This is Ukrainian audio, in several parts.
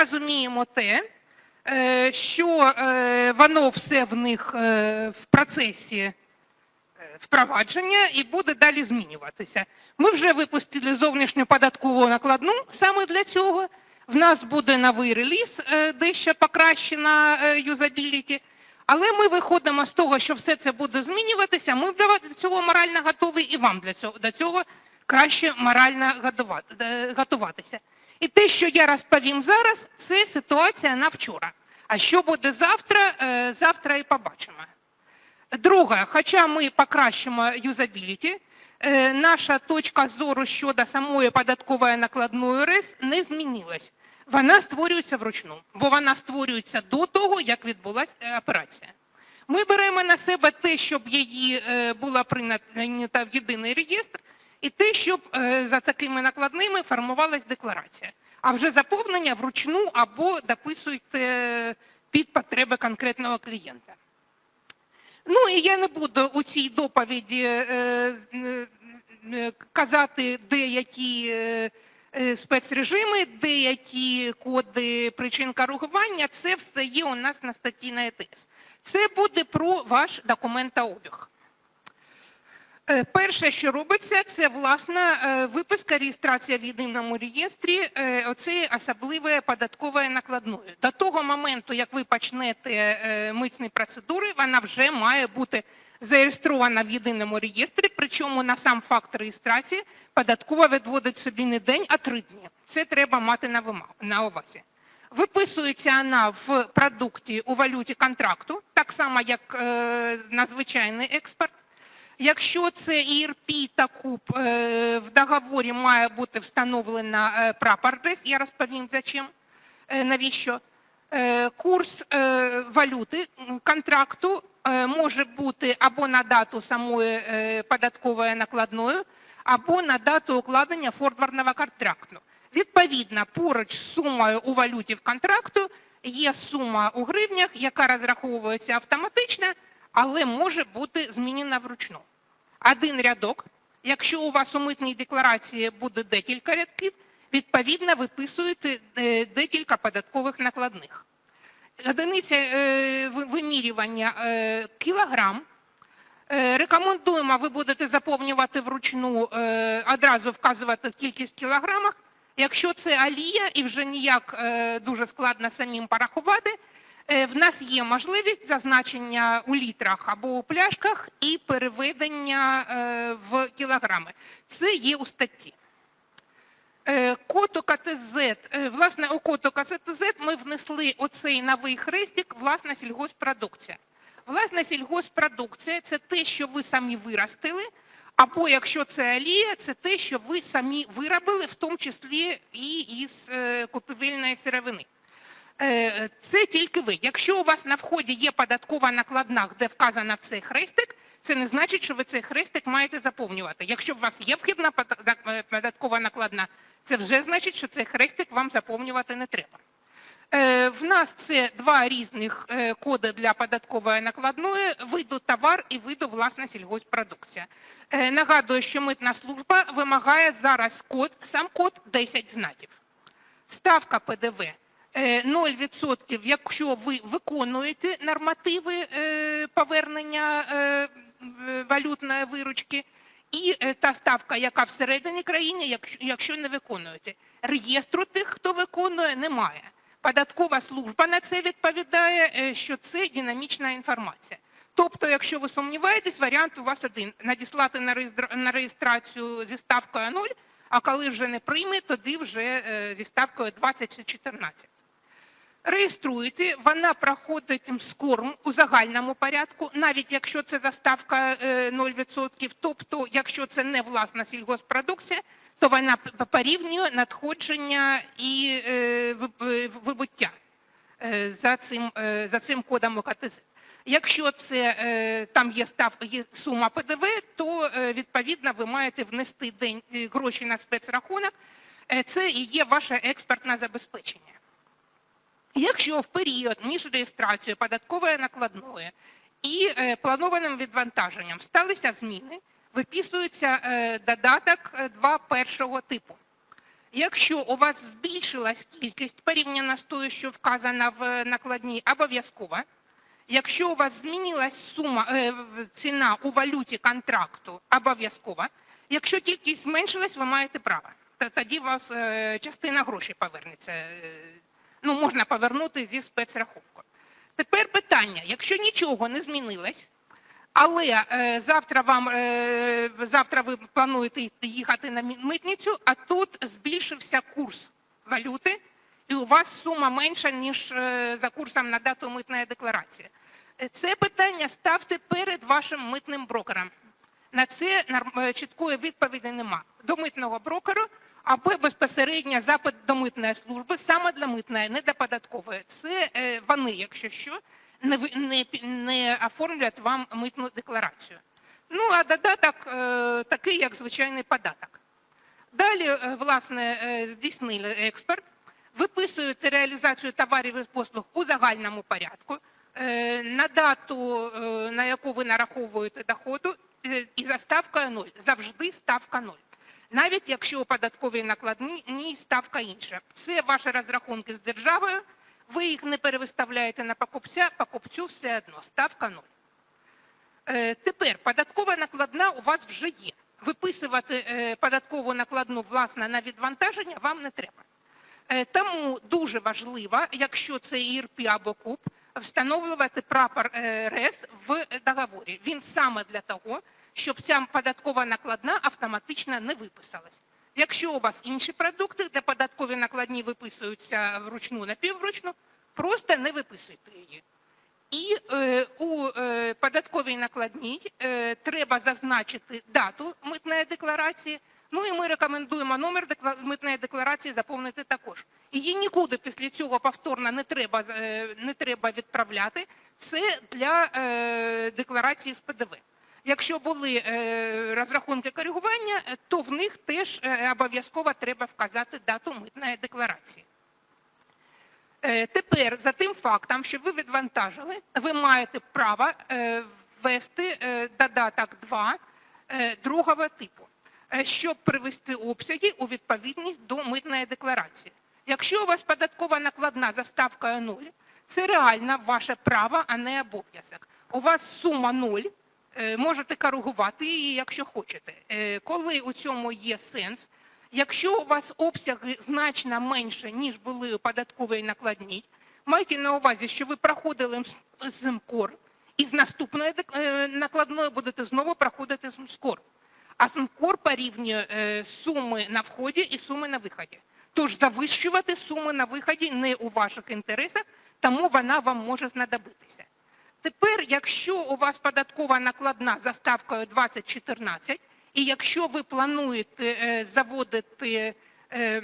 розуміємо те, е, що е, воно все в них е, в процесі впровадження і буде далі змінюватися. Ми вже випустили зовнішню податкову накладну саме для цього. В нас буде новий реліз, дещо покращена юзабіліті. Але ми виходимо з того, що все це буде змінюватися. Ми для цього морально готові, і вам для цього до цього краще морально готувати- готуватися. І те, що я розповім зараз, це ситуація на вчора. А що буде завтра, е, завтра і побачимо. Друге, хоча ми покращимо юзабіліті, е, наша точка зору щодо самої податкової накладної РЕС не змінилась. Вона створюється вручну, бо вона створюється до того, як відбулася операція. Ми беремо на себе те, щоб її е, була прийнята в єдиний реєстр, і те, щоб е, за такими накладними формувалась декларація. А вже заповнення вручну або дописуйте під потреби конкретного клієнта. Ну і я не буду у цій доповіді е, е, е, казати деякі е, е, спецрежими, деякі коди причин коригування. Це все є у нас на статті на ЕТС. Це буде про ваш документообіг. Е, Перше, що робиться, це власна е, виписка реєстрація в єдиному реєстрі е, оцієї особливої податкової накладної. До того моменту, як ви почнете митні процедури, вона вже має бути зареєстрована в єдиному реєстрі, причому на сам факт реєстрації податкова відводить собі не день, а три дні. Це треба мати на увазі. Виписується вона в продукті у валюті контракту, так само як на звичайний експорт. Якщо це ІРП та КУП, е, в договорі має бути встановлена е, прапор РЕС, я розповім за чим, е, навіщо. Курс валюти контракту може бути або на дату самої податкової накладної, або на дату укладення форвардного контракту. Відповідно, поруч з сумою у валюті в контракту є сума у гривнях, яка розраховується автоматично, але може бути змінена вручну. Один рядок. Якщо у вас у митній декларації буде декілька рядків, відповідно виписуєте е, декілька податкових накладних. Одиниця е, вимірювання е, кілограм. Рекомендуємо, ви будете заповнювати вручну, одразу вказувати кількість кілограмах. Якщо це алія і вже ніяк дуже складно самим порахувати, в нас є можливість зазначення у літрах або у пляшках і переведення е, в кілограми. Це є у статті. Е, Код ОКТЗ, е, власне, у код ОКТЗ ми внесли оцей новий хрестик, власна сільгоспродукція. Власна сільгоспродукція це те, що ви самі виростили, або якщо це алія, це те, що ви самі виробили, в тому числі і із е, купівельної сировини. Е, Це тільки ви. Якщо у вас на вході є податкова накладна, де вказано в цей хрестик, це не значить, що ви цей хрестик маєте заповнювати. Якщо у вас є вхідна е, податкова накладна, це вже значить, що цей хрестик вам заповнювати не треба. Е, В нас це два різних е, коди для податкової накладної, виду товар і виду власна сільгосппродукція. Е, Нагадую, що митна служба вимагає зараз код, сам код 10 знаків. Ставка ПДВ е, 0%, якщо ви виконуєте нормативи е, повернення е, валютної виручки, і е, та ставка, яка всередині країни, якщо- не виконуєте. Реєстру тих, хто виконує, немає. Податкова служба на це відповідає, е, що це динамічна інформація. Тобто, якщо ви сумніваєтесь, варіант у вас один: надіслати на реєстрацію зі ставкою 0, а коли вже не прийме, тоді вже е, зі ставкою 20 чи 14. Реєструєте, вона проходить МСКОРМ у загальному порядку, навіть якщо це заставка е, 0%, тобто якщо це не власна сільгоспродукція, то вона порівнює надходження і е, виб- е, вибуття е, за цим, е, за цим кодом ОКТЗ. Якщо це е, там є став є сума ПДВ, то е, відповідно ви маєте внести день е, гроші на спецрахунок. Е, Це і є ваше експертне забезпечення. Якщо в період між реєстрацією податкової накладної і е, планованим відвантаженням сталися зміни, виписується е, додаток е, 2 першого типу. Якщо у вас збільшилась кількість порівняно з тою, що вказана в накладній, обов'язково. Якщо у вас змінилась сума, е, ціна у валюті контракту, обов'язково. Якщо кількість зменшилась, ви маєте право. Тоді у вас е, частина грошей повернеться. Ну, можна повернути зі спецрахунку. Тепер питання: якщо нічого не змінилось, але е, завтра вам е, завтра ви плануєте їхати на митницю, а тут збільшився курс валюти, і у вас сума менша, ніж е, за курсом на дату митної декларації. Е, Це питання ставте перед вашим митним брокером. На це е, чіткої відповіді нема. До митного брокера або безпосередньо запит до митної служби, саме для митної, не до податкової. Це е, вони, якщо що, не, не, не оформлять вам митну декларацію. Ну, а додаток е, такий, як звичайний податок. Далі, е, власне, здійснили експорт, виписують реалізацію товарів і послуг у загальному порядку, на дату, на яку ви нараховуєте доходу, і за ставкою 0. Завжди ставка 0. Навіть якщо у податковій накладній ставка інша. Це ваші розрахунки з державою, ви їх не перевиставляєте на покупця, покупцю все одно, ставка 0. Е, Тепер податкова накладна у вас вже є. Виписувати е, податкову накладну власне на відвантаження вам не треба. Е, Тому дуже важливо, якщо це ІРП або КУП, встановлювати прапор РЕС в договорі. Він саме для того, щоб ця податкова накладна автоматично не виписалась. Якщо у вас інші продукти, де податкові накладні виписуються вручну напіввручну, просто не виписуйте її. І е, у е, податковій накладній е, треба зазначити дату митної декларації. Ну і ми рекомендуємо номер декла- митної декларації заповнити також. Її нікуди після цього повторно не треба, е, не треба відправляти. Це для е, декларації з ПДВ. Якщо були е, розрахунки коригування, е, то в них теж е, обов'язково треба вказати дату митної декларації. Тепер за тим фактом, що ви відвантажили, ви маєте право ввести додаток 2 е, другого типу, щоб привести обсяги у відповідність до митної декларації. Якщо у вас податкова накладна за ставкою 0, це реально ваше право, а не обов'язок. У вас сума 0, е, можете коригувати її, якщо хочете. Е, Коли у цьому є сенс, Якщо у вас обсяги значно менше, ніж були у податковій накладній, майте на увазі, що ви проходили з МКОР, і з наступної е, накладної будете знову проходити з МСКОР. А СМКОР порівнює е, суми на вході і суми на виході. Тож завищувати суми на виході не у ваших інтересах, тому вона вам може знадобитися. Тепер, якщо у вас податкова накладна за ставкою 2014, і якщо ви плануєте е, заводити е,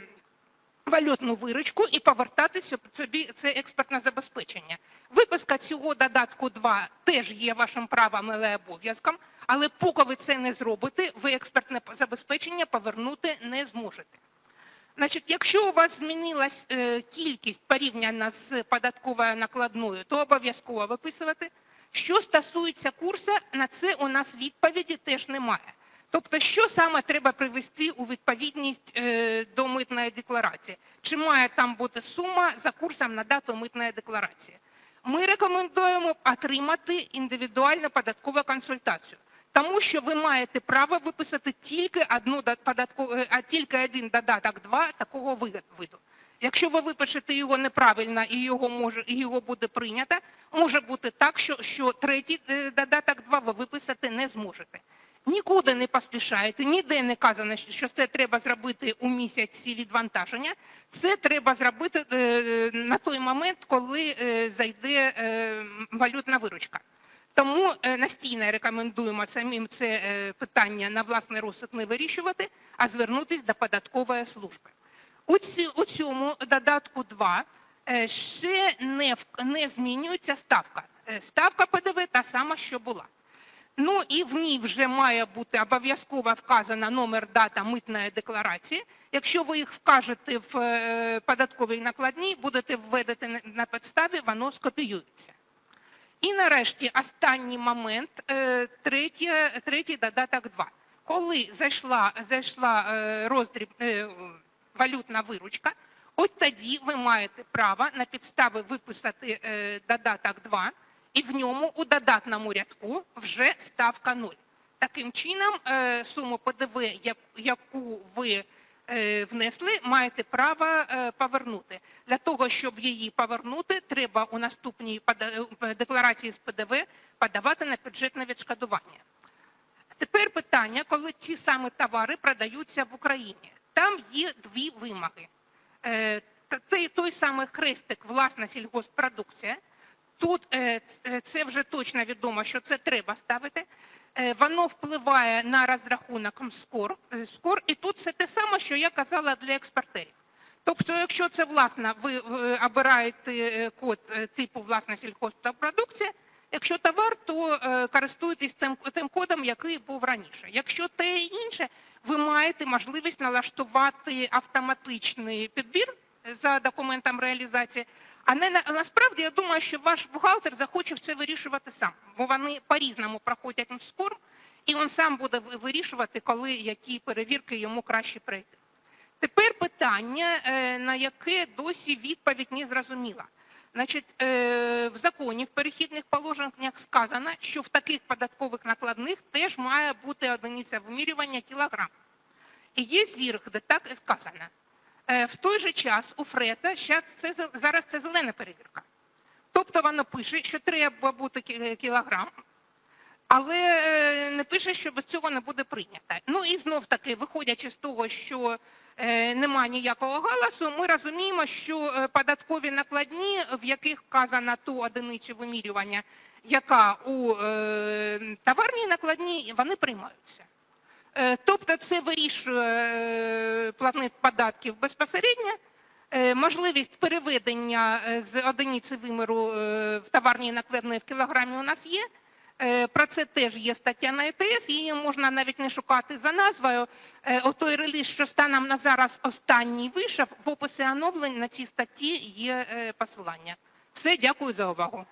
валютну виручку і повертати собі це експортне забезпечення. Виписка цього додатку 2 теж є вашим правом, але обов'язком, але поки ви це не зробите, ви експертне забезпечення повернути не зможете. Значить, якщо у вас змінилась е, кількість порівняно з податковою накладною, то обов'язково виписувати. Що стосується курсу, на це у нас відповіді теж немає. Тобто, що саме треба привести у відповідність е, до митної декларації? Чи має там бути сума за курсом на дату митної декларації? Ми рекомендуємо отримати індивідуальну податкову консультацію, тому що ви маєте право виписати тільки одну податкову, е, а тільки один додаток 2 такого виду. Якщо ви випишете його неправильно і його може і його буде прийнято, може бути так, що, що третій е, додаток 2 ви виписати не зможете. Нікуди не поспішаєте, ніде не казано, що це треба зробити у місяці відвантаження. Це треба зробити е, на той момент, коли зайде валютна виручка. Тому е, настійно рекомендуємо самим це е, питання на власний розсуд не вирішувати, а звернутися до податкової служби. У, цьому додатку 2 е, ще не, не змінюється ставка. Ставка ПДВ та сама, що була. Ну і в ній вже має бути обов'язково вказана номер дата митної декларації. Якщо ви їх вкажете в податковій накладній, будете введете на- на підставі, воно скопіюється. І нарешті останній момент, е, третій, третій додаток 2. Коли зайшла, зайшла е, роздріб, е, валютна виручка, от тоді ви маєте право на підстави виписати додаток 2, і в ньому у додатному рядку вже ставка 0. Таким чином, суму ПДВ, яку ви внесли, маєте право е, повернути. Для того, щоб її повернути, треба у наступній е, декларації з ПДВ подавати на бюджетне відшкодування. Тепер питання, коли ці самі товари продаються в Україні. Там є дві вимоги. Е, та- Той, самий хрестик власна сільгоспродукція. Тут е, це вже точно відомо, що це треба ставити. Е, Воно впливає на розрахунок СКОР, е, СКОР, і тут це те саме, що я казала для експортерів. Тобто, якщо це власна, ви е, обираєте код типу власна сільгоспродукція, якщо товар, то користуєтесь тим, тим кодом, який був раніше. Якщо те інше, ви маєте можливість налаштувати автоматичний підбір за документом реалізації. А не на, насправді я думаю, що ваш бухгалтер захоче це вирішувати сам, бо вони по-різному проходять скор, і він сам буде вирішувати, коли які перевірки йому краще пройти. Тепер питання, е, на яке досі відповідь не зрозуміла. Значить, е, в законі в перехідних положеннях сказано, що в таких податкових накладних теж має бути одиниця вимірювання кілограм. І є зірк, де так і сказано. Е, В той же час у це, зараз це зелена перевірка. Тобто воно пише, що треба бути кілограм, але е, не пише, що без цього не буде прийнято. Ну і знов таки, виходячи з того, що е, нема ніякого галасу, ми розуміємо, що податкові накладні, в яких вказано ту одиницю вимірювання, яка у товарній накладній, вони приймаються. Е, Тобто це вирішує е, платник податків безпосередньо, Е, можливість переведення з одиниці виміру в товарній накладної в кілограмі у нас є. Про це теж є стаття на ЕТС, її можна навіть не шукати за назвою. Е, Отой реліз, що станом на зараз останній вийшов, в описі оновлень на цій статті є посилання. Все, дякую за увагу.